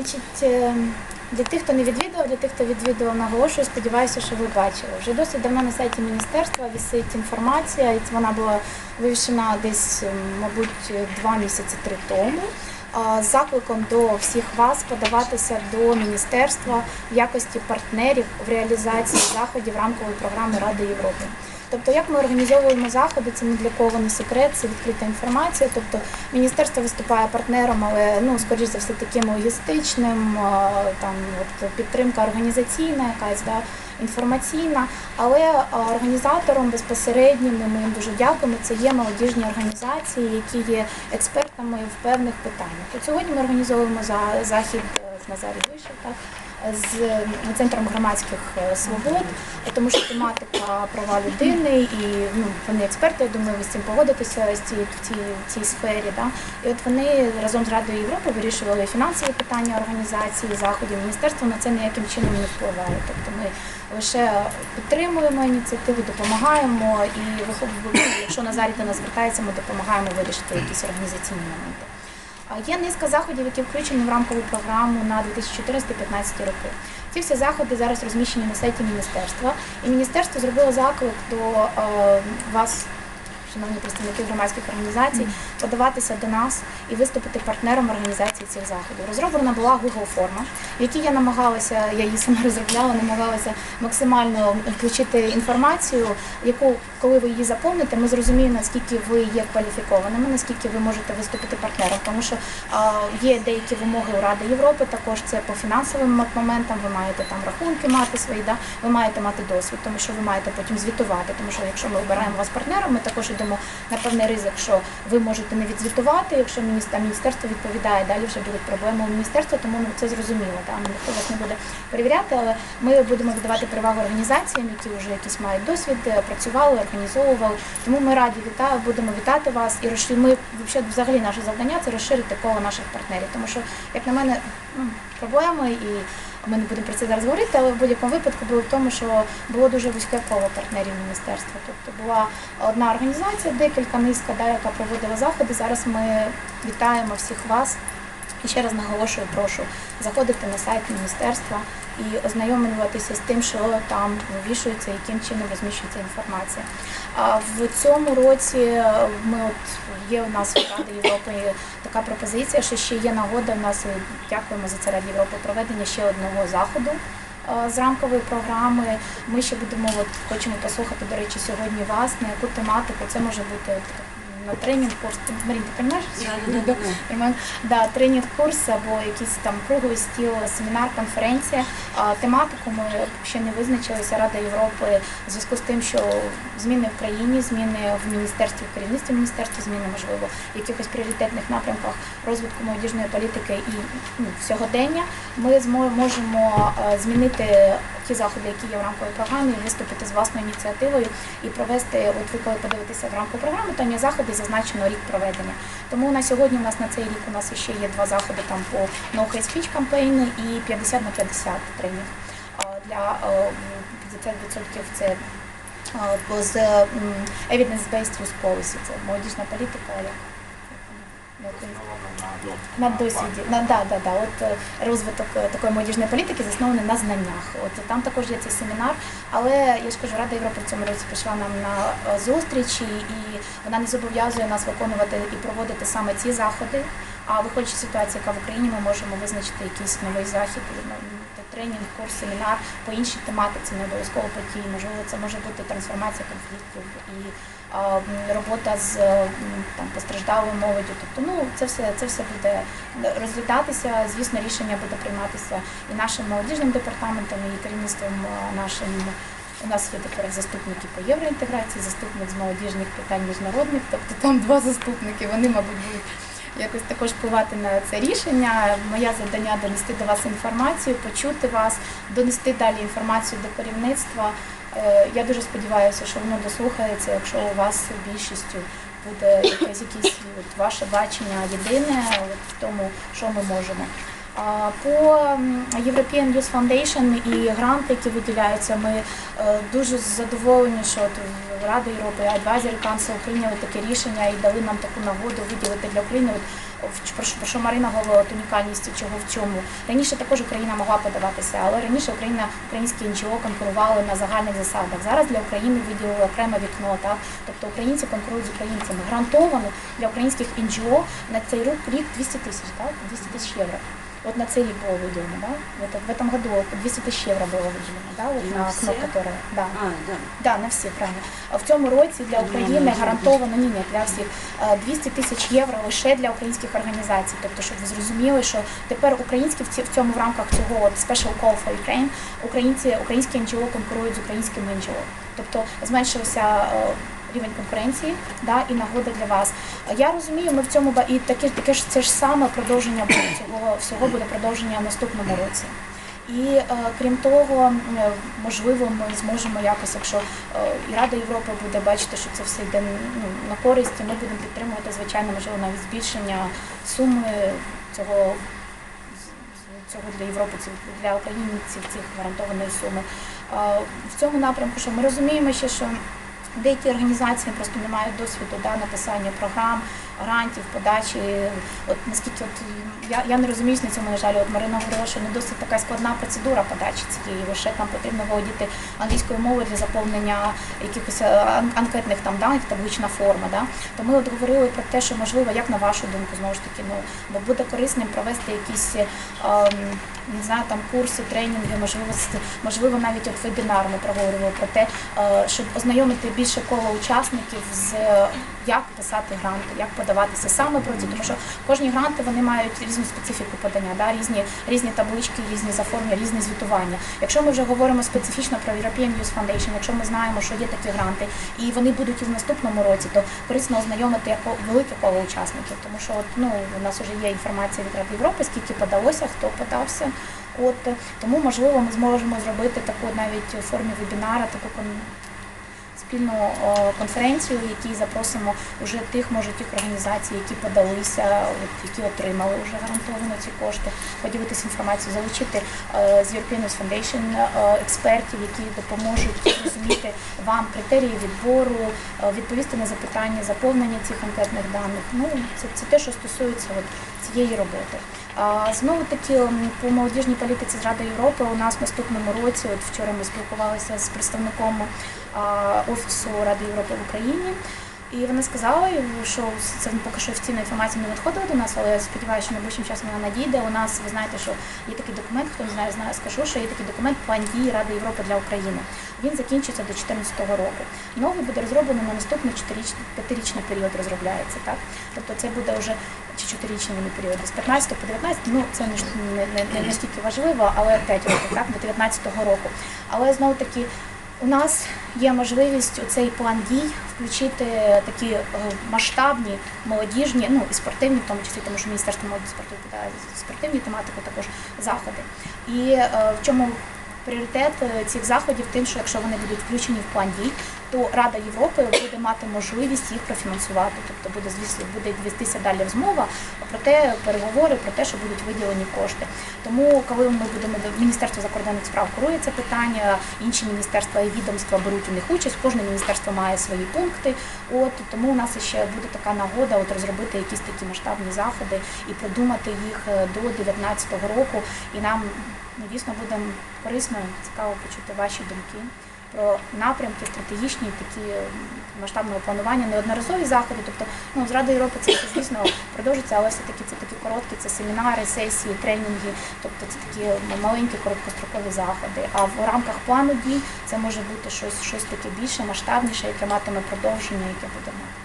Значить, е, для тих, хто не відвідував, для тих, хто відвідував, наголошую, сподіваюся, що ви бачили. Вже досить давно на сайті міністерства висить інформація, і вона була вивішена десь, ем, мабуть, два місяці три тому. З закликом до всіх вас подаватися до міністерства в якості партнерів в реалізації заходів рамкової програми Ради Європи. Тобто, як ми організовуємо заходи, це ні для кого не секрет, це відкрита інформація. Тобто міністерство виступає партнером, але ну скоріш за все таким логістичним, там от підтримка організаційна, якась да, інформаційна. Але організатором безпосереднім, ми їм дуже дякуємо. Це є молодіжні організації, які є експертами в певних питаннях. От сьогодні ми організовуємо за захід е, з Назарі вийшов, так з центром громадських е, свобод, тому що тематика права людини і ну вони експерти. Я думаю, ви з цим погодитеся з ці, в цій, в цій сфері. Да? І от вони разом з Радою Європи вирішували фінансові питання організації заходів. Міністерство на це ніяким чином не впливає. Тобто ми лише підтримуємо ініціативу, допомагаємо і якщо Назарій до нас звертається, ми допомагаємо вирішити якісь організаційні моменти. Є низка заходів, які включені в рамкову програму на 2014-2015 роки. Ці всі заходи зараз розміщені на сайті міністерства, і міністерство зробило заклик до е, вас, шановні представники громадських організацій, подаватися до нас і виступити партнером організації цих заходів. Розроблена була Google форма, в якій я намагалася, я її сама розробляла, намагалася максимально включити інформацію, яку, коли ви її заповните, ми зрозуміємо, наскільки ви є кваліфікованими, наскільки ви можете виступити партнером. Тому що є деякі вимоги у Ради Європи, також це по фінансовим моментам. Ви маєте там рахунки мати свої, да? ви маєте мати досвід, тому що ви маєте потім звітувати. Тому що якщо ми обираємо вас партнером, ми також йдемо на певний ризик, що ви можете не відзвітувати, якщо міністерство відповідає, далі вже будуть проблеми у міністерства, тому ну, це зрозуміло. Там ніхто вас не буде перевіряти, але ми будемо віддавати перевагу організаціям, які вже якийсь мають досвід, е, працювали, організовували. Тому ми раді вітаю, будемо вітати вас і розшир... ми взагалі наше завдання це розширити коло наших партнерів. Тому що, як на мене, ну, проблеми і. Ми не будемо про це зараз говорити, але в будь-якому випадку було в тому, що було дуже вузьке коло партнерів міністерства. Тобто була одна організація, декілька низка, да, яка проводила заходи. Зараз ми вітаємо всіх вас. І ще раз наголошую, прошу заходити на сайт міністерства і ознайомлюватися з тим, що там вивішується, яким чином розміщується інформація. А в цьому році е, ми от є у нас в Раді Європи така пропозиція, що ще є нагода. У нас дякуємо за це Раді Європи проведення ще одного заходу. е, З рамкової програми ми ще будемо от хочемо послухати, до речі, сьогодні вас на яку тематику. Це може бути на тренінг курс. Ти, Марін, ти розумієш? Роман, да, тренінг курс або якийсь там круглий стіл, семінар, конференція. А, тематику ми ще не визначилися. Рада Європи в зв'язку з тим, що зміни в країні, зміни в міністерстві, в керівництві міністерства, зміни можливо в якихось пріоритетних напрямках розвитку молодіжної політики і ну, сьогодення. Ми можемо е, змінити ті заходи, які є в рамковій програмі, виступити з власною ініціативою і провести. От ви коли подивитеся в рамкову програму, то є заходи зазначено рік проведення. Тому на сьогодні у нас на цей рік у нас ще є два заходи там по No Hate Speech кампейну і 50 на 50 тренінг. Для е, 50% це з Evidence-Based Use Policy, це молодіжна політика. На досвіді. На, да, да, да. От е, розвиток е, такої молодіжної політики заснований на знаннях. От там також є цей семінар. Але я ж кажу, Рада Європи в цьому році пішла нам на е, зустрічі, і вона не зобов'язує нас виконувати і проводити саме ці заходи. А виходячи з ситуації, яка в Україні, ми можемо визначити якийсь новий захід, ну, тренінг, курс, семінар по іншій тематиці, не обов'язково по тій. Можливо, це може бути трансформація конфліктів і робота з там постраждалою молоддю. Тобто, ну це все це все буде розглядатися. Звісно, рішення буде прийматися і нашим молодіжним департаментом, і керівництвом нашим. У нас є тепер заступники по євроінтеграції, заступник з молодіжних питань міжнародних, тобто там два заступники. Вони, мабуть, будуть якось також впливати на це рішення. Моє завдання донести до вас інформацію, почути вас, донести далі інформацію до керівництва. Е, Я дуже сподіваюся, що воно дослухається, якщо у вас більшістю буде якесь якесь от ваше бачення єдине от в тому, що ми можемо. По European Youth Foundation і гранти, які виділяються, ми е, дуже задоволені, що от Рада Європи, Advisory Council прийняли таке рішення і дали нам таку нагоду виділити для України. От, про що- Марина говорила, от унікальність чого в чому. Раніше також Україна могла подаватися, але раніше Україна, українські НGО конкурували на загальних засадах. Зараз для України виділили окреме вікно, так тобто українці конкурують з українцями. Грантовано для українських НGО на цей рік рік 200 тисяч, так 200 тисяч євро. От на цей рік було виділено, да? В, это- в этом году 200 тисяч євро було виділено, да? От На на окно, которое, да. А, да. Да, на всі правильно. В цьому році для України гарантовано ні, ні, для всіх е, 200 тисяч євро лише для українських організацій. Тобто, щоб ви зрозуміли, що тепер українські в цьому в рамках цього от Special Call for Ukraine українці українські НGО конкурують з українськими НGО. Тобто зменшився е, рівень конкуренції, да, і нагода для вас. Е, Я розумію, ми в цьому і таке, таке ж це ж саме продовження цього всього буде продовження в наступному році. І е, крім того, е, можливо, ми зможемо якось, якщо е, і Рада Європи буде бачити, що це все йде ну, на користь, ми будемо підтримувати, звичайно, можливо, навіть збільшення суми цього, цього для Європи, ці- для українців цих гарантованої суми. В цьому напрямку, що ми розуміємо ще, що деякі організації просто не мають досвіду да, написання програм, грантів, подачі. От наскільки от я, я не розуміюсь на цьому, на жаль, от Марина говорила, що не досить така складна процедура подачі цієї. Лише там потрібно володіти англійською мовою для заповнення якихось е, ан- анкетних там даних, таблична форма. Да? То ми от говорили про те, що можливо, як на вашу думку, знову ж таки, ну бо буде корисним провести якісь ем, не знаю, там курси, тренінги, можливо, можливо, навіть от вебінар ми проговорювали про те, е, щоб ознайомити більше коло учасників з як писати гранти, як подаватися саме про ці, тому що кожні гранти вони мають різну специфіку подання, да, різні, різні таблички, різні заформлення, різне звітування. Якщо ми вже говоримо специфічно про European Youth Foundation, якщо ми знаємо, що є такі гранти, і вони будуть і в наступному році, то корисно ознайомити як велике коло учасників, тому що от, ну, у нас вже є інформація від Ради Європи, скільки подалося, хто подався. От тому можливо ми зможемо зробити таку навіть у формі вебінара, таку спільну е, конференцію, в якій запросимо вже тих, може, тих організацій, які подалися, які отримали вже гарантовано ці кошти, поділитися інформацією, залучити е, з European Foundation е, експертів, які допоможуть зрозуміти вам критерії відбору, відповісти на запитання, заповнення цих анкетних даних. Ну це, це те, що стосується от цієї роботи. Знову таки по молодіжній політиці з Ради Європи у нас в наступному році, от вчора ми спілкувалися з представником офісу Ради Європи в Україні. І вона сказала, що це поки що офіційна інформація не надходила до нас, але я сподіваюся, що найближчим часом вона надійде. У нас ви знаєте, що є такий документ, хто не знає, знає, скажу, що є такий документ план дії Ради Європи для України. Він закінчується до 2014 року. Новий буде розроблений на наступний 4 п'ятирічний період розробляється. Так, тобто це буде вже чи чотирирічний період з 15 по 19, ну це не, не, не, не настільки важливо, але 5 років, так, до 19 року. Але знову таки. У нас є можливість у цей план дій включити такі е, масштабні, молодіжні, ну і спортивні, в тому числі, тому що Міністерство молоді спорту відповідає за спортивні тематику, також заходи. І е, в чому пріоритет е, цих заходів, тим, що якщо вони будуть включені в план дій, то Рада Європи буде мати можливість їх профінансувати. Тобто буде звісно буде вестися далі розмова про те, переговори про те, що будуть виділені кошти. Тому, коли ми будемо Міністерство закордонних справ курує це питання, інші міністерства і відомства беруть у них участь. Кожне міністерство має свої пункти. От тому у нас ще буде така нагода от розробити якісь такі масштабні заходи і продумати їх е, до 2019 року. І нам ну, дійсно буде корисно, цікаво почути ваші думки про напрямки, стратегічні такі масштабного планування, неодноразові заходи. Тобто, ну з Ради Європи це звісно продовжиться, але все таки це такі короткі, це семінари, сесії, тренінги, тобто це такі маленькі короткострокові заходи. А в рамках плану дій це може бути щось, щось таке більше, масштабніше, яке матиме продовження, яке буде мати.